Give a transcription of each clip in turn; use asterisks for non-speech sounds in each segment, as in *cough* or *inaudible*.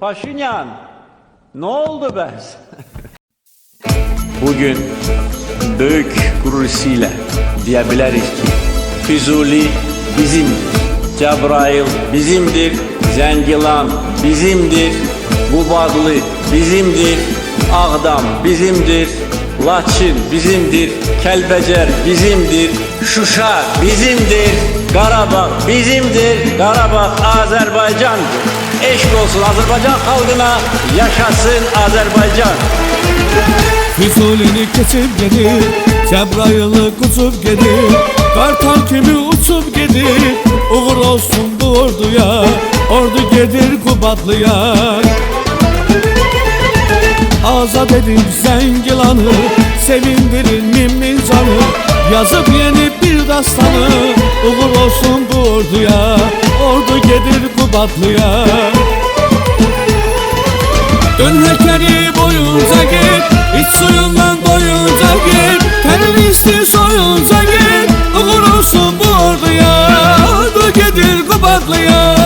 Paşinyan, ne oldu be? *laughs* Bugün büyük gurur ile diyebiliriz ki Füzuli bizimdir. Cebrail bizimdir. Zengilan bizimdir. Qubadlı bizimdir. Ağdam bizimdir. Laçin bizimdir. Kəlbəcər bizimdir. Şuşa bizimdir. Qarabağ bizimdir. Qarabağ Azərbaycandır. Eşq olsun Azərbaycan xalqına. Yaşasın Azərbaycan. Füzulini keçip gelir Cebrail'i kutup gelir Kartal kimi uçup gelir Uğur olsun bu orduya Ordu gelir Kubatlıya Azad edin Zengilan'ı Sevindirin Mimmin canı Yazıp yeni bir dastanı Uğur olsun bu orduya Ordu gelir Kubatlıya Dön hekeri boyunca git İç suyundan doyunca git Terlisti soyunca git Uğur olsun bu orduya Ordu gelir Kubatlıya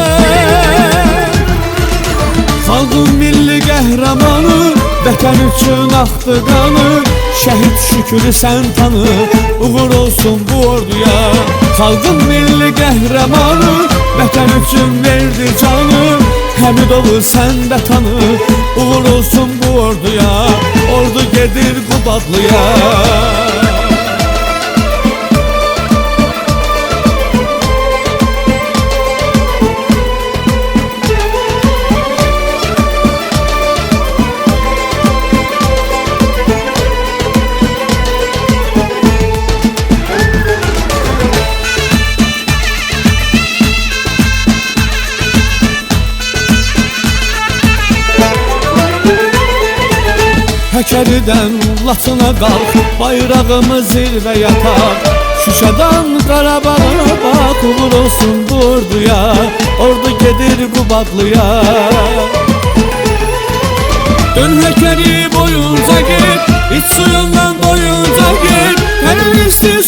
Xalqın milli qəhrəmanı Vətən üçün axdı qanı Şəhid şükrü sən tanı Uğur olsun bu orduya. Xalqın milli qəhrəmanı Vətən üçün verdi canı. Həmid olur sən də tanı Uğur olsun bu orduya. Ordu gedir Qubadlıya Həkəridən Laçına qalx Bayrağımı zirvəyə tak Şuşadan Qarabağa bax Uğur olsun bu orduya Ordu gedir Qubadlıya Dön həkəri boyunca git İç suyundan doyunca git Terlisti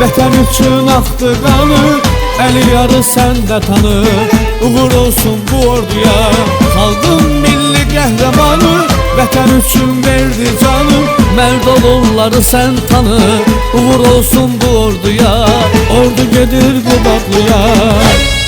Vətən üçün axdı qanı Əli yarı səndə tanı. Uğur olsun bu orduya Xalqın milli qəhrəmanı. Vətən üçün verdi canı Mərd olurları sən tanı. Uğur olsun bu orduya Ordu gedir Qubadlıya Dön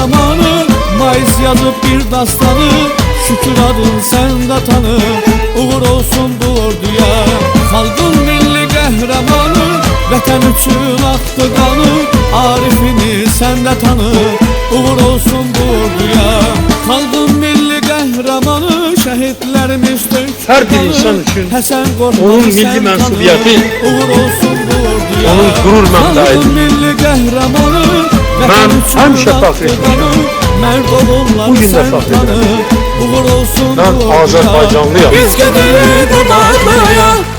qəhrəmanı Mayıs yazıb bir dastanı Şükür adın səndə tanı Uğur olsun bu orduya Xalqın milli qəhrəmanı Vətən üçün axdı qanı Arifini səndə tanı Uğur olsun bu orduya Xalqın milli qəhrəmanı Şəhidlərimiz dök Hər bir insan üçün Həsən onun milli sən mənsubiyyəti. Uğur olsun bu orduya onun qürur mənbəyidir. Xalqın milli qəhrəmanı Mən həmişə fəxr etmişəm. Mərd olurlar Bu gün də sən fəxr tanı edirəm. Uğur olsun Mən bu orduya Azərbaycanlıyam. Biz